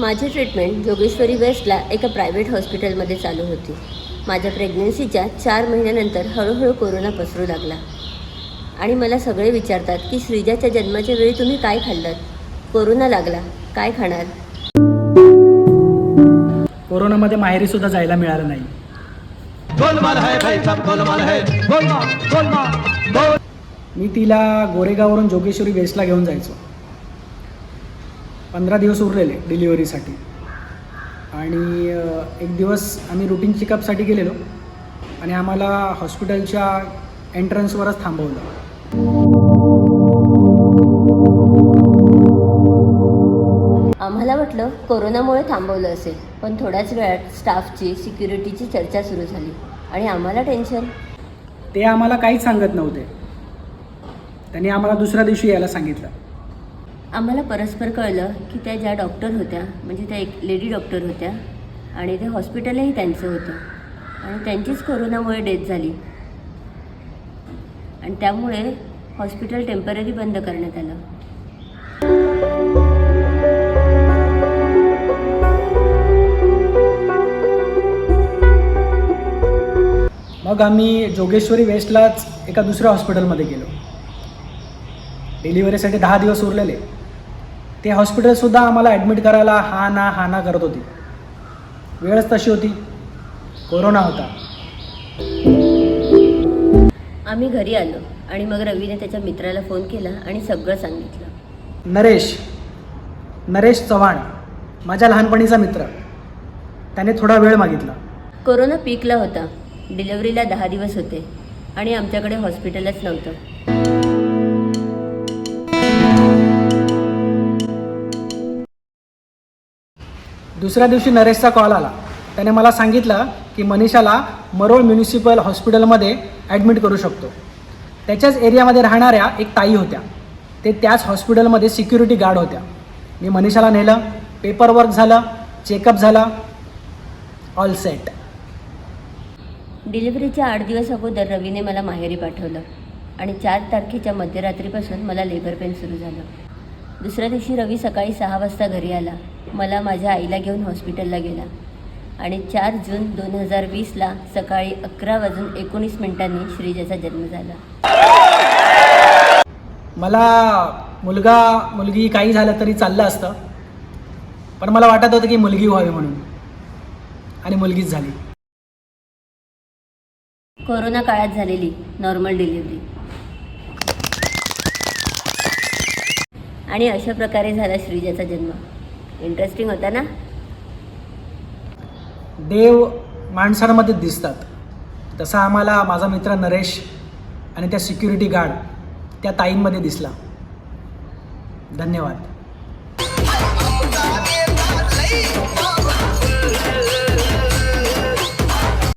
माझी ट्रीटमेंट जोगेश्वरी वेस्टला एका प्रायव्हेट हॉस्पिटलमध्ये चालू होती. माझ्या प्रेग्नन्सीच्या चार महिन्यानंतर हळूहळू कोरोना पसरू लागला. आणि मला सगळे विचारतात की श्रीजाच्या जन्माच्या वेळी तुम्ही काय खाल्लं कोरोना लागला. काय खाणार? कोरोनामध्ये माहेरी सुद्धा जायला मिळालं नाही. गोलमाल भाई सब गोलमाल गोलमाल गोलमाल गोल मी तिला गोरेगाववरून जोगेश्वरी वेस्टला घेऊन जायचो. पंधरा दिवस उरलेले डिलिव्हरीसाठी. आणि एक दिवस आम्ही रुटीन चेकअपसाठी गेलेलो आणि आम्हाला हॉस्पिटलच्या एंट्रन्सवरच थांबवलं. आम्हाला वाटलं कोरोनामुळे थांबवलं असेल पण थोड्याच वेळात स्टाफची सिक्युरिटीची चर्चा सुरू झाली. आणि आम्हाला टेन्शन ते आम्हाला काहीच सांगत नव्हते. त्यांनी आम्हाला दुसऱ्या दिवशी यायला सांगितलं. आम्हाला परस्पर कळलं की त्या ज्या डॉक्टर होत्या म्हणजे त्या एक लेडी डॉक्टर होत्या आणि ते हॉस्पिटलही त्यांचं होतं. आणि त्यांचीच कोरोनामुळे डेथ झाली. आणि त्यामुळे हॉस्पिटल टेंपररी बंद करण्यात आलं. मग आम्ही जोगेश्वरी वेस्टलाच एका दुसऱ्या हॉस्पिटलमध्ये गेलो. डिलिव्हरीसाठी दहा दिवस उरलेले. ते हॉस्पिटलसुद्धा आम्हाला ॲडमिट करायला हा ना हा ना करत होती. वेळच तशी होती. कोरोना होता. आम्ही घरी आलो आणि मग रवीने त्याच्या मित्राला फोन केला आणि सगळं सांगितलं. नरेश नरेश चव्हाण माझ्या लहानपणीचा मित्र. त्याने थोडा वेळ मागितला. कोरोना पीकला होता. डिलिव्हरीला दहा दिवस होते आणि आमच्याकडे हॉस्पिटलच नव्हतं. दुसऱ्या दिवशी नरेशचा कॉल आला. त्याने मला सांगितलं की मनीषाला मरोळ म्युनिसिपल हॉस्पिटलमध्ये ॲडमिट करू शकतो. त्याच्याच एरियामध्ये राहणाऱ्या एक ताई होत्या. ते त्याच हॉस्पिटलमध्ये सिक्युरिटी गार्ड होत्या. मी मनीषाला नेलं. पेपरवर्क झालं. चेकअप झाला. All set. डिलिव्हरीच्या आठ दिवस अगोदर रवीने मला माहेरी पाठवलं आणि चार तारखेच्या मध्यरात्रीपासून मला लेबर पेन सुरू झालं. दुसऱ्या दिवशी रवी सकाळी सहा वाजता घरी आला. मला माझ्या आईला घेऊन हॉस्पिटलला गेला. आणि चार जून दोन हजार वीसला सकाळी अकरा वाजून एकोणीस मिनिटांनी श्रीजाचा जन्म झाला. मला मुलगा मुलगी काही झालं तरी चाललं असतं. पण मला वाटत होतं की मुलगी व्हावी म्हणून. आणि मुलगीच झाली. कोरोना काळात झालेली नॉर्मल डिलिव्हरी आणि अशा प्रकारे झाला श्रीजाचा जन्म. इंटरेस्टिंग होता ना? देव माणसांमध्ये दिसतात. तसा आम्हाला माझा मित्र नरेश आणि त्या सिक्युरिटी गार्ड त्या ताईंमध्ये दिसला. धन्यवाद.